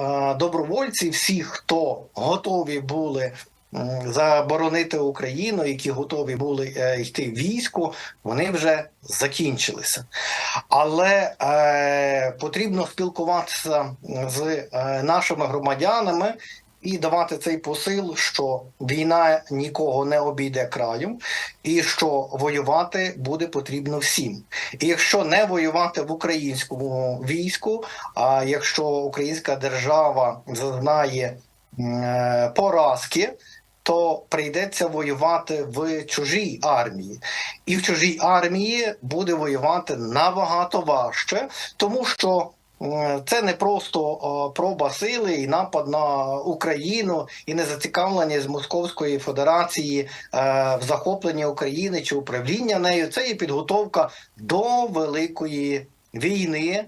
е, добровольці, всі, хто готові були заборонити Україну, які готові були е, йти в військо, вони вже закінчилися. Але е, потрібно спілкуватися з е, нашими громадянами і давати цей посил, що війна нікого не обійде краєм, і що воювати буде потрібно всім. І якщо не воювати в українському війську, а якщо українська держава зазнає е, поразки, то прийдеться воювати в чужій армії, і в чужій армії буде воювати набагато важче, тому що Е, це не просто е, проба сили і напад на Україну, і не з Московської Федерації е, в захопленні України чи управління нею. Це є підготовка до великої війни.